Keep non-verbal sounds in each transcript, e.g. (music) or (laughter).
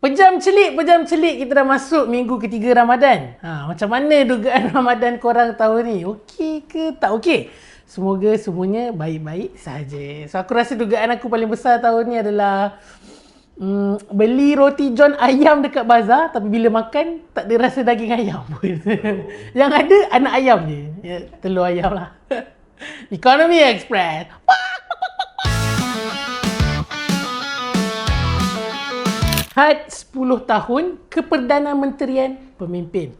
Pejam celik, pejam celik kita dah masuk minggu ketiga Ramadan. Ha, macam mana dugaan (laughs) Ramadan korang tahun ni? Okey ke tak okey? Semoga semuanya baik-baik saja. So aku rasa dugaan aku paling besar tahun ni adalah mm, beli roti john ayam dekat bazar tapi bila makan tak ada rasa daging ayam pun. (laughs) Yang ada anak ayam je. Ya, telur ayam lah. (laughs) Economy Express. Had 10 tahun Keperdana Menterian Pemimpin.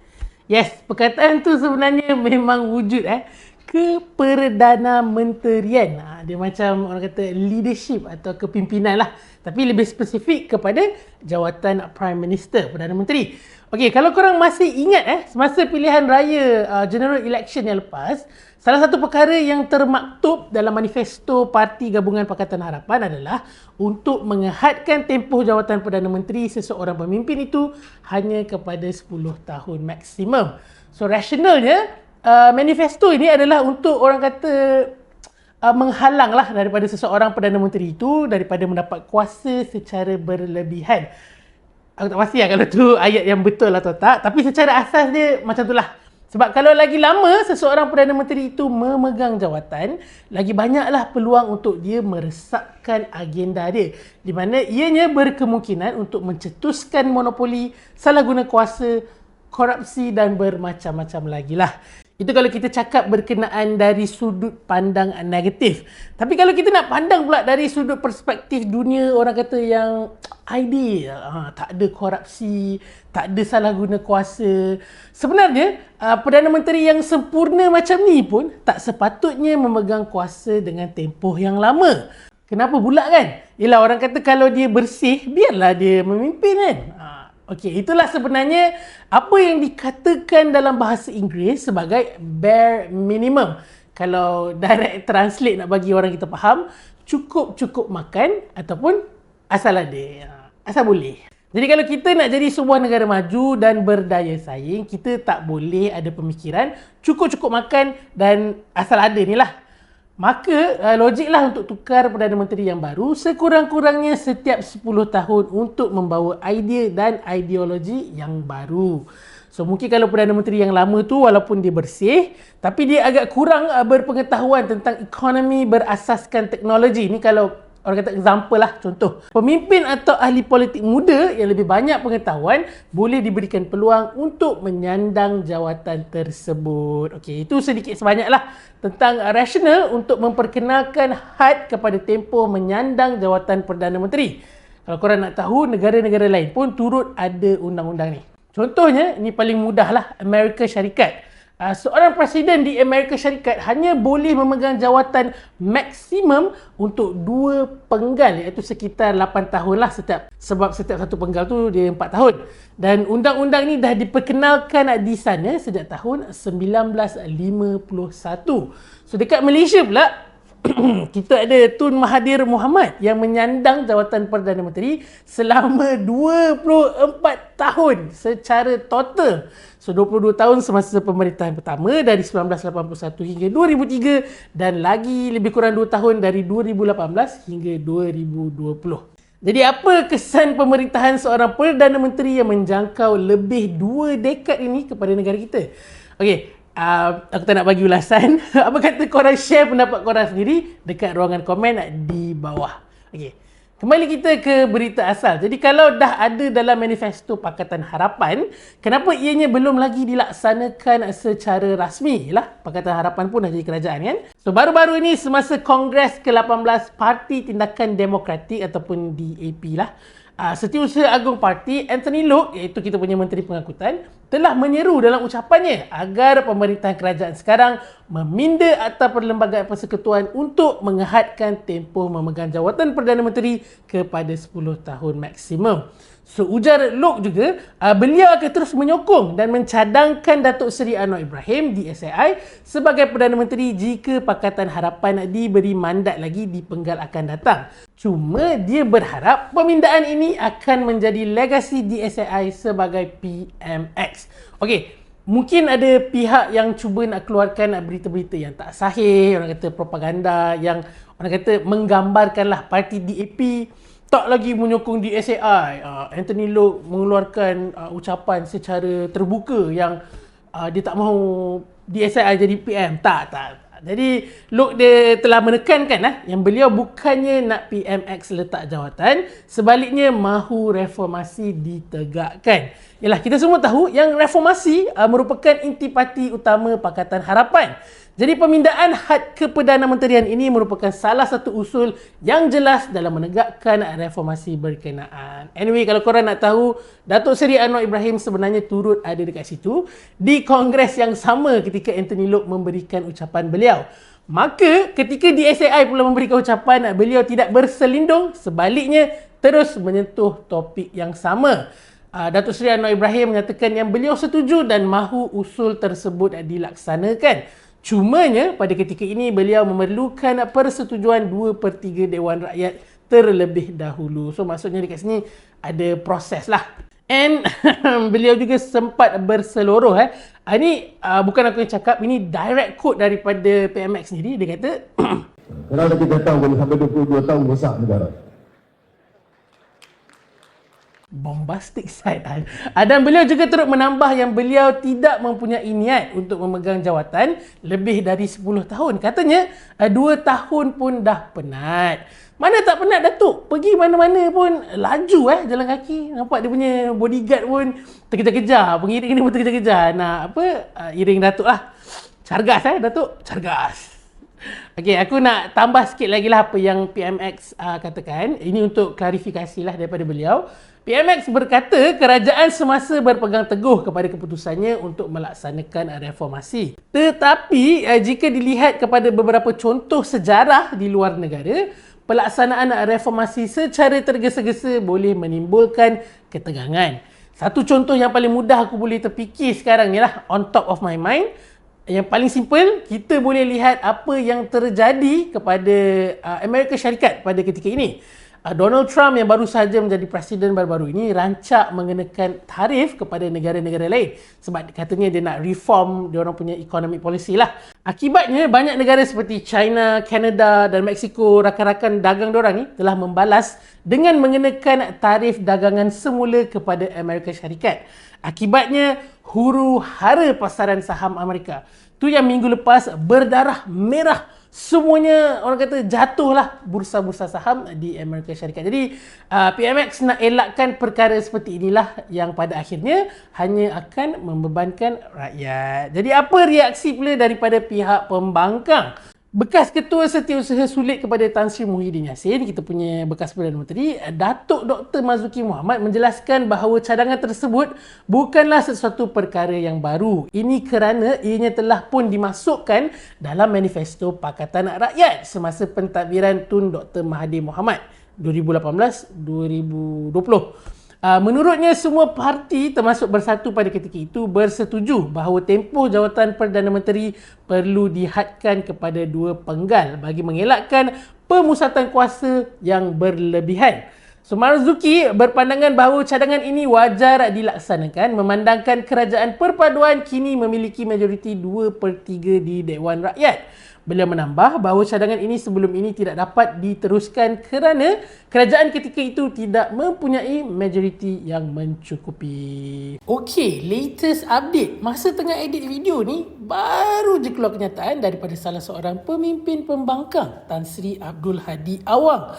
Yes, perkataan tu sebenarnya (laughs) memang wujud eh. Keperdana Menterian. Ha, dia macam orang kata leadership atau kepimpinan lah. Tapi lebih spesifik kepada jawatan Prime Minister, Perdana Menteri. Okey, kalau korang masih ingat eh, semasa pilihan raya uh, general election yang lepas, salah satu perkara yang termaktub dalam manifesto Parti Gabungan Pakatan Harapan adalah untuk mengehadkan tempoh jawatan Perdana Menteri seseorang pemimpin itu hanya kepada 10 tahun maksimum. So rasionalnya, uh, manifesto ini adalah untuk orang kata uh, menghalanglah daripada seseorang Perdana Menteri itu daripada mendapat kuasa secara berlebihan aku tak pasti lah kalau tu ayat yang betul atau tak. Tapi secara asas dia macam tu lah. Sebab kalau lagi lama seseorang Perdana Menteri itu memegang jawatan, lagi banyaklah peluang untuk dia meresapkan agenda dia. Di mana ianya berkemungkinan untuk mencetuskan monopoli, salah guna kuasa, korupsi dan bermacam-macam lagi lah. Itu kalau kita cakap berkenaan dari sudut pandang negatif. Tapi kalau kita nak pandang pula dari sudut perspektif dunia orang kata yang ideal, ha, tak ada korupsi, tak ada salah guna kuasa. Sebenarnya, uh, Perdana Menteri yang sempurna macam ni pun tak sepatutnya memegang kuasa dengan tempoh yang lama. Kenapa pula kan? Yelah orang kata kalau dia bersih, biarlah dia memimpin kan. Ha, Okey, itulah sebenarnya apa yang dikatakan dalam bahasa Inggeris sebagai bare minimum. Kalau direct translate nak bagi orang kita faham, cukup-cukup makan ataupun asal ada. Asal boleh. Jadi kalau kita nak jadi sebuah negara maju dan berdaya saing, kita tak boleh ada pemikiran cukup-cukup makan dan asal ada ni lah. Maka uh, logiklah untuk tukar Perdana Menteri yang baru sekurang-kurangnya setiap 10 tahun untuk membawa idea dan ideologi yang baru. So mungkin kalau Perdana Menteri yang lama tu walaupun dia bersih tapi dia agak kurang uh, berpengetahuan tentang ekonomi berasaskan teknologi. Ni kalau orang kata example lah contoh. Pemimpin atau ahli politik muda yang lebih banyak pengetahuan boleh diberikan peluang untuk menyandang jawatan tersebut. Okey itu sedikit sebanyak lah tentang rasional untuk memperkenalkan had kepada tempoh menyandang jawatan Perdana Menteri. Kalau korang nak tahu negara-negara lain pun turut ada undang-undang ni. Contohnya ini paling mudah lah Amerika Syarikat Uh, seorang presiden di Amerika Syarikat hanya boleh memegang jawatan maksimum untuk dua penggal iaitu sekitar 8 tahun lah setiap sebab setiap satu penggal tu dia 4 tahun. Dan undang-undang ni dah diperkenalkan di sana sejak tahun 1951 so dekat Malaysia pula (clears throat) kita ada Tun Mahathir Mohamad yang menyandang jawatan Perdana Menteri selama 24 tahun secara total. So 22 tahun semasa pemerintahan pertama dari 1981 hingga 2003 dan lagi lebih kurang 2 tahun dari 2018 hingga 2020. Jadi apa kesan pemerintahan seorang Perdana Menteri yang menjangkau lebih 2 dekad ini kepada negara kita? Okey, uh, aku tak nak bagi ulasan. (laughs) Apa kata korang share pendapat korang sendiri dekat ruangan komen di bawah. Okey. Kembali kita ke berita asal. Jadi kalau dah ada dalam manifesto Pakatan Harapan, kenapa ianya belum lagi dilaksanakan secara rasmi? Lah, Pakatan Harapan pun dah jadi kerajaan kan? So baru-baru ini semasa Kongres ke-18 Parti Tindakan Demokratik ataupun DAP lah, uh, Setiausaha Agung Parti Anthony Loke iaitu kita punya Menteri Pengangkutan telah menyeru dalam ucapannya agar pemerintahan kerajaan sekarang meminda atau perlembagaan persekutuan untuk mengehadkan tempoh memegang jawatan Perdana Menteri kepada 10 tahun maksimum. So ujar Lok juga, uh, beliau akan terus menyokong dan mencadangkan Datuk Seri Anwar Ibrahim di SAI sebagai Perdana Menteri jika Pakatan Harapan diberi mandat lagi di penggal akan datang. Cuma dia berharap pemindaan ini akan menjadi legasi di SAI sebagai PMX. Okey, mungkin ada pihak yang cuba nak keluarkan berita-berita yang tak sahih, orang kata propaganda yang orang kata menggambarkanlah parti DAP tak lagi menyokong DSAI. Uh, Anthony Loke mengeluarkan uh, ucapan secara terbuka yang uh, dia tak mahu DSAI jadi PM. Tak, tak. Jadi Luke dia telah menekankan lah yang beliau bukannya nak PMX letak jawatan, sebaliknya mahu reformasi ditegakkan. Yalah kita semua tahu yang reformasi uh, merupakan intipati utama Pakatan Harapan. Jadi pemindaan had ke Perdana Menterian ini merupakan salah satu usul yang jelas dalam menegakkan reformasi berkenaan. Anyway, kalau korang nak tahu, Datuk Seri Anwar Ibrahim sebenarnya turut ada dekat situ di kongres yang sama ketika Anthony Loke memberikan ucapan beliau. Maka ketika di SAI pula memberikan ucapan, beliau tidak berselindung, sebaliknya terus menyentuh topik yang sama. Uh, Datuk Seri Anwar Ibrahim menyatakan yang beliau setuju dan mahu usul tersebut dilaksanakan. Cumanya pada ketika ini beliau memerlukan persetujuan 2 per 3 Dewan Rakyat terlebih dahulu. So maksudnya dekat sini ada proses lah. And (laughs) beliau juga sempat berseluruh. Eh. Ini uh, bukan aku yang cakap, ini direct quote daripada PMX sendiri. Dia kata, (coughs) Kerana kita tahu boleh sampai 22 tahun rosak negara. Bombastic (laughs) side. Ah, dan beliau juga turut menambah yang beliau tidak mempunyai niat untuk memegang jawatan lebih dari 10 tahun. Katanya 2 ah, tahun pun dah penat. Mana tak penat Datuk? Pergi mana-mana pun laju eh jalan kaki. Nampak dia punya bodyguard pun terkejar-kejar. Pengiring ni pun terkejar-kejar. Nak apa? Uh, iring Datuk lah. Cargas eh Datuk. Cargas Okey, aku nak tambah sikit lagi lah apa yang PMX uh, katakan. Ini untuk klarifikasi lah daripada beliau. PMX berkata kerajaan semasa berpegang teguh kepada keputusannya untuk melaksanakan reformasi. Tetapi uh, jika dilihat kepada beberapa contoh sejarah di luar negara, pelaksanaan reformasi secara tergesa-gesa boleh menimbulkan ketegangan. Satu contoh yang paling mudah aku boleh terfikir sekarang ni lah on top of my mind yang paling simple kita boleh lihat apa yang terjadi kepada uh, Amerika Syarikat pada ketika ini. Uh, Donald Trump yang baru sahaja menjadi presiden baru-baru ini rancak mengenakan tarif kepada negara-negara lain sebab katanya dia nak reform dia orang punya economic policy lah. Akibatnya banyak negara seperti China, Canada dan Mexico rakan-rakan dagang diorang ni telah membalas dengan mengenakan tarif dagangan semula kepada Amerika Syarikat. Akibatnya huru hara pasaran saham Amerika. Tu yang minggu lepas berdarah merah semuanya orang kata jatuhlah bursa-bursa saham di Amerika Syarikat. Jadi uh, PMX nak elakkan perkara seperti inilah yang pada akhirnya hanya akan membebankan rakyat. Jadi apa reaksi pula daripada pihak pembangkang? Bekas Ketua Setiausaha Sulit kepada Tan Sri Muhyiddin Yassin, kita punya bekas Perdana Menteri, Datuk Dr. Mazuki Muhammad menjelaskan bahawa cadangan tersebut bukanlah sesuatu perkara yang baru. Ini kerana ianya telah pun dimasukkan dalam manifesto Pakatan Rakyat semasa pentadbiran Tun Dr. Mahathir Mohamad 2018-2020. Uh, menurutnya semua parti termasuk bersatu pada ketika itu bersetuju bahawa tempoh jawatan Perdana Menteri perlu dihadkan kepada dua penggal bagi mengelakkan pemusatan kuasa yang berlebihan. So Marzuki berpandangan bahawa cadangan ini wajar dilaksanakan memandangkan kerajaan perpaduan kini memiliki majoriti 2 per 3 di Dewan Rakyat. Beliau menambah bahawa cadangan ini sebelum ini tidak dapat diteruskan kerana kerajaan ketika itu tidak mempunyai majoriti yang mencukupi. Okey, latest update. Masa tengah edit video ni, baru je keluar kenyataan daripada salah seorang pemimpin pembangkang Tan Sri Abdul Hadi Awang.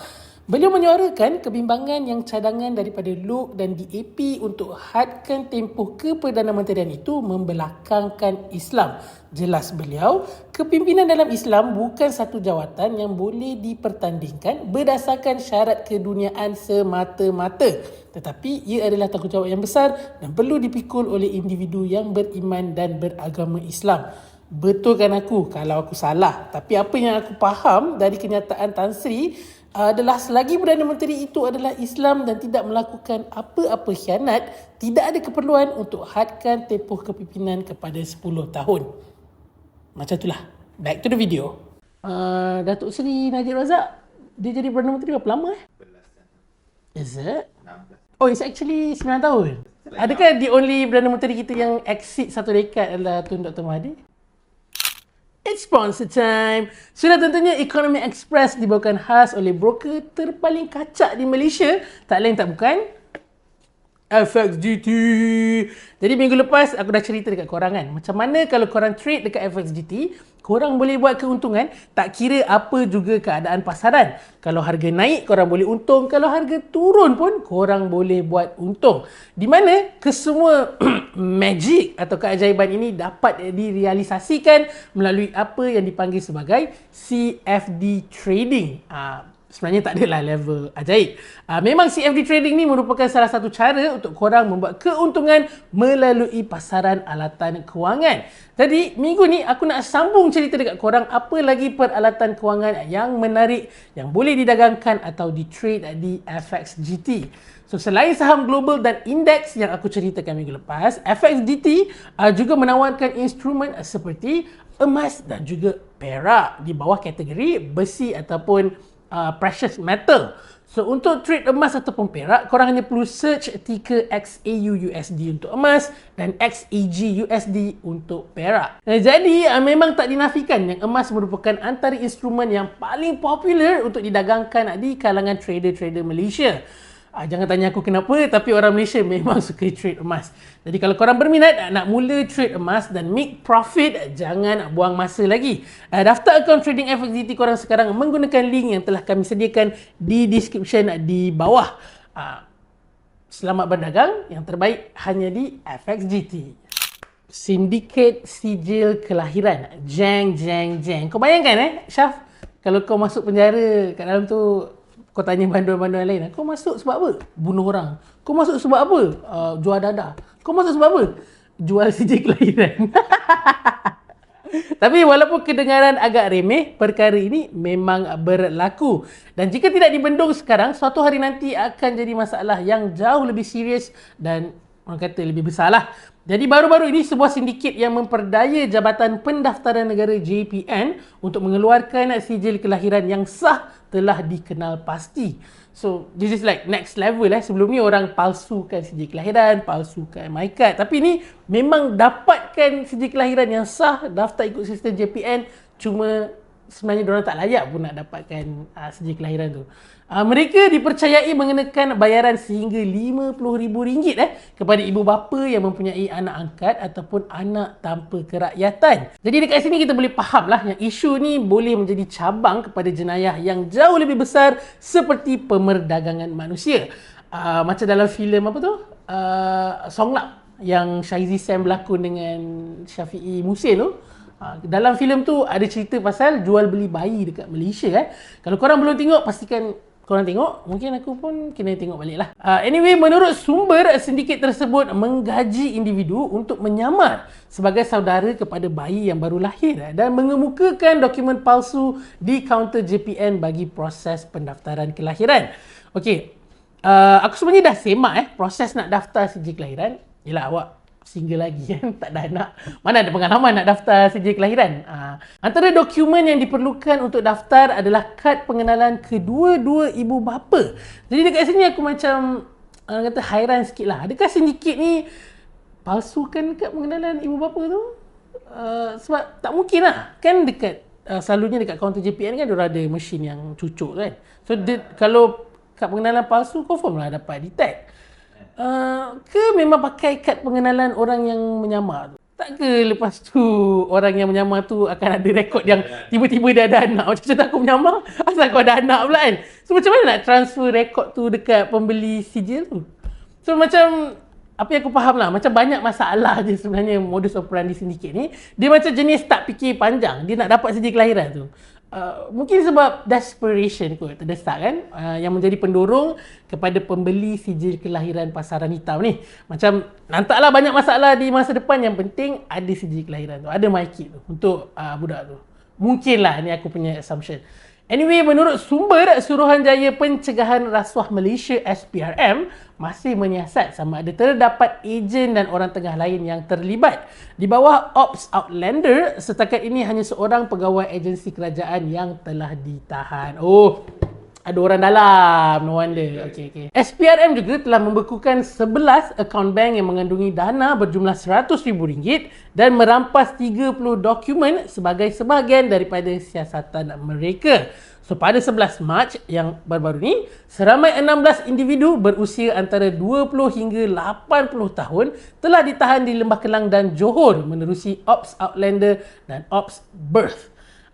Beliau menyuarakan kebimbangan yang cadangan daripada LUK dan DAP untuk hadkan tempoh ke Perdana Menterian itu membelakangkan Islam. Jelas beliau, kepimpinan dalam Islam bukan satu jawatan yang boleh dipertandingkan berdasarkan syarat keduniaan semata-mata. Tetapi ia adalah tanggungjawab yang besar dan perlu dipikul oleh individu yang beriman dan beragama Islam. Betulkan aku kalau aku salah. Tapi apa yang aku faham dari kenyataan Tan Sri adalah selagi Perdana Menteri itu adalah Islam dan tidak melakukan apa-apa khianat, tidak ada keperluan untuk hadkan tempoh kepimpinan kepada 10 tahun. Macam itulah. Back to the video. Uh, Datuk Seri Najib Razak, dia jadi Perdana Menteri berapa lama eh? Is it? Oh, it's actually 9 tahun. Adakah the only Perdana Menteri kita yang exit satu dekad adalah Tun Dr. Mahathir? It's sponsor time. Sudah tentunya Economy Express dibawakan khas oleh broker terpaling kacak di Malaysia. Tak lain tak bukan FXGT. Jadi minggu lepas aku dah cerita dekat korang kan. Macam mana kalau korang trade dekat FXGT, korang boleh buat keuntungan tak kira apa juga keadaan pasaran. Kalau harga naik, korang boleh untung. Kalau harga turun pun, korang boleh buat untung. Di mana kesemua (clears throat) magic atau keajaiban ini dapat direalisasikan melalui apa yang dipanggil sebagai CFD trading. Ah, sebenarnya tak adalah level ajaib. Uh, memang CFD trading ni merupakan salah satu cara untuk korang membuat keuntungan melalui pasaran alatan kewangan. Jadi minggu ni aku nak sambung cerita dekat korang apa lagi peralatan kewangan yang menarik yang boleh didagangkan atau di trade di FXGT. So selain saham global dan indeks yang aku ceritakan minggu lepas, FXGT uh, juga menawarkan instrumen seperti emas dan juga perak di bawah kategori besi ataupun uh, precious metal. So untuk trade emas ataupun perak, korang hanya perlu search ticker XAU USD untuk emas dan XAG USD untuk perak. Nah, jadi uh, memang tak dinafikan yang emas merupakan antara instrumen yang paling popular untuk didagangkan di kalangan trader-trader Malaysia. Ah, jangan tanya aku kenapa tapi orang Malaysia memang (laughs) suka trade emas. Jadi kalau korang berminat nak mula trade emas dan make profit, jangan buang masa lagi. Ah, daftar akaun trading FXDT korang sekarang menggunakan link yang telah kami sediakan di description di bawah. Ah, selamat berdagang, yang terbaik hanya di FXGT. Sindiket sijil kelahiran. Jeng, jeng, jeng. Kau bayangkan eh, Syaf, kalau kau masuk penjara kat dalam tu kau tanya banduan-banduan lain, kau masuk sebab apa? Bunuh orang. Kau masuk sebab apa? Uh, jual dadah. Kau masuk sebab apa? Jual (laughs) sijil kelahiran. (laughs) Tapi walaupun kedengaran agak remeh, perkara ini memang berlaku. Dan jika tidak dibendung sekarang, suatu hari nanti akan jadi masalah yang jauh lebih serius dan orang kata lebih besar lah. Jadi baru-baru ini sebuah sindiket yang memperdaya Jabatan Pendaftaran Negara JPN untuk mengeluarkan sijil kelahiran yang sah telah dikenal pasti. So this is like next level eh. Sebelum ni orang palsukan sijil kelahiran, palsukan MyCard. Tapi ni memang dapatkan sijil kelahiran yang sah, daftar ikut sistem JPN cuma sebenarnya diorang tak layak pun nak dapatkan uh, sijil kelahiran tu. Uh, mereka dipercayai mengenakan bayaran sehingga RM50,000 eh, kepada ibu bapa yang mempunyai anak angkat ataupun anak tanpa kerakyatan. Jadi dekat sini kita boleh faham lah yang isu ni boleh menjadi cabang kepada jenayah yang jauh lebih besar seperti pemerdagangan manusia. Uh, macam dalam filem apa tu? Uh, Songlap yang Shaizi Sam berlakon dengan Syafi'i Musin tu. Ha, dalam filem tu ada cerita pasal jual beli bayi dekat Malaysia eh. Kalau korang belum tengok pastikan korang tengok. Mungkin aku pun kena tengok balik lah. Uh, anyway, menurut sumber sindiket tersebut menggaji individu untuk menyamar sebagai saudara kepada bayi yang baru lahir eh, dan mengemukakan dokumen palsu di kaunter JPN bagi proses pendaftaran kelahiran. Okey, uh, aku sebenarnya dah semak eh proses nak daftar sijil kelahiran. Yelah awak single lagi (laughs) kan tak ada anak. Mana ada pengalaman nak daftar sijil kelahiran? Ha. antara dokumen yang diperlukan untuk daftar adalah kad pengenalan kedua-dua ibu bapa. Jadi dekat sini aku macam orang kata hairan sikit lah. Adakah sindiket ni palsukan kad pengenalan ibu bapa tu? Uh, sebab tak mungkin lah. Kan dekat uh, selalunya dekat kaunter JPN kan ada ada mesin yang cucuk kan. So dia, kalau kad pengenalan palsu confirm lah dapat detect Uh, ke memang pakai kad pengenalan orang yang menyamar tu? Tak ke lepas tu orang yang menyamar tu akan ada rekod yang tiba-tiba dia ada anak. Macam mana aku menyamar? Asal kau ada anak pula kan? So macam mana nak transfer rekod tu dekat pembeli sijil tu? So macam apa yang aku faham lah. Macam banyak masalah je sebenarnya modus operandi sindiket ni. Dia macam jenis tak fikir panjang. Dia nak dapat sijil kelahiran tu. Uh, mungkin sebab desperation kot terdesak kan uh, yang menjadi pendorong kepada pembeli sijil kelahiran pasaran hitam ni. Macam nantaklah banyak masalah di masa depan yang penting ada sijil kelahiran tu ada my kit tu untuk uh, budak tu. Mungkinlah ni aku punya assumption Anyway, menurut sumber Suruhanjaya Pencegahan Rasuah Malaysia SPRM masih menyiasat sama ada terdapat ejen dan orang tengah lain yang terlibat. Di bawah Ops Outlander, setakat ini hanya seorang pegawai agensi kerajaan yang telah ditahan. Oh, Ada orang dalam, no wonder. Okay, okay. SPRM juga telah membekukan 11 akaun bank yang mengandungi dana berjumlah RM100,000 dan merampas 30 dokumen sebagai sebahagian daripada siasatan mereka. So pada 11 Mac yang baru-baru ni, seramai 16 individu berusia antara 20 hingga 80 tahun telah ditahan di Lembah Kelang dan Johor menerusi Ops Outlander dan Ops Birth.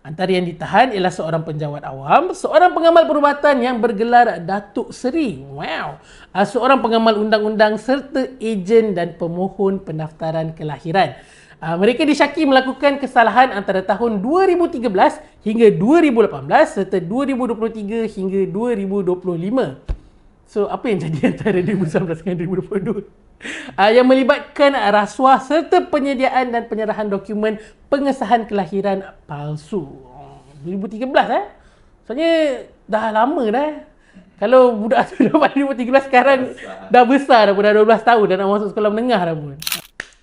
Antara yang ditahan ialah seorang penjawat awam, seorang pengamal perubatan yang bergelar Datuk Seri, wow, ah, seorang pengamal undang-undang serta ejen dan pemohon pendaftaran kelahiran. Uh, mereka disyaki melakukan kesalahan antara tahun 2013 hingga 2018 serta 2023 hingga 2025. So, apa yang jadi (laughs) antara 2019 dengan 2022? Uh, yang melibatkan rasuah serta penyediaan dan penyerahan dokumen pengesahan kelahiran palsu. Oh, 2013 eh? Soalnya dah lama dah eh. Kalau budak (laughs) tu dapat 2013 sekarang dah besar dah pun dah 12 tahun dah nak masuk sekolah menengah dah pun.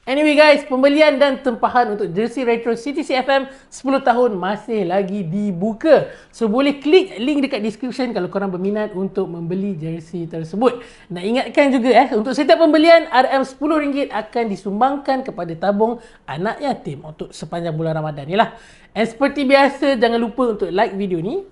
Anyway guys, pembelian dan tempahan untuk jersey retro CTC FM 10 tahun masih lagi dibuka. So boleh klik link dekat description kalau korang berminat untuk membeli jersey tersebut. Nak ingatkan juga eh, untuk setiap pembelian RM10 akan disumbangkan kepada tabung anak yatim untuk sepanjang bulan Ramadan ni lah. And seperti biasa, jangan lupa untuk like video ni,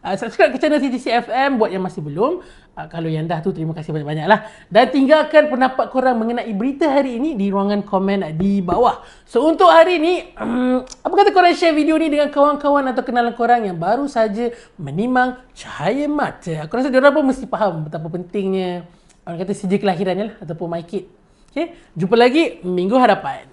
Subscribe ke channel CTC FM buat yang masih belum. Uh, kalau yang dah tu terima kasih banyak-banyak lah. Dan tinggalkan pendapat korang mengenai berita hari ini di ruangan komen di bawah. So untuk hari ini, um, (clears throat) apa kata korang share video ni dengan kawan-kawan atau kenalan korang yang baru saja menimang cahaya mata. Aku rasa diorang pun mesti faham betapa pentingnya orang kata sijil kelahirannya lah ataupun my kid. Okay, jumpa lagi minggu hadapan.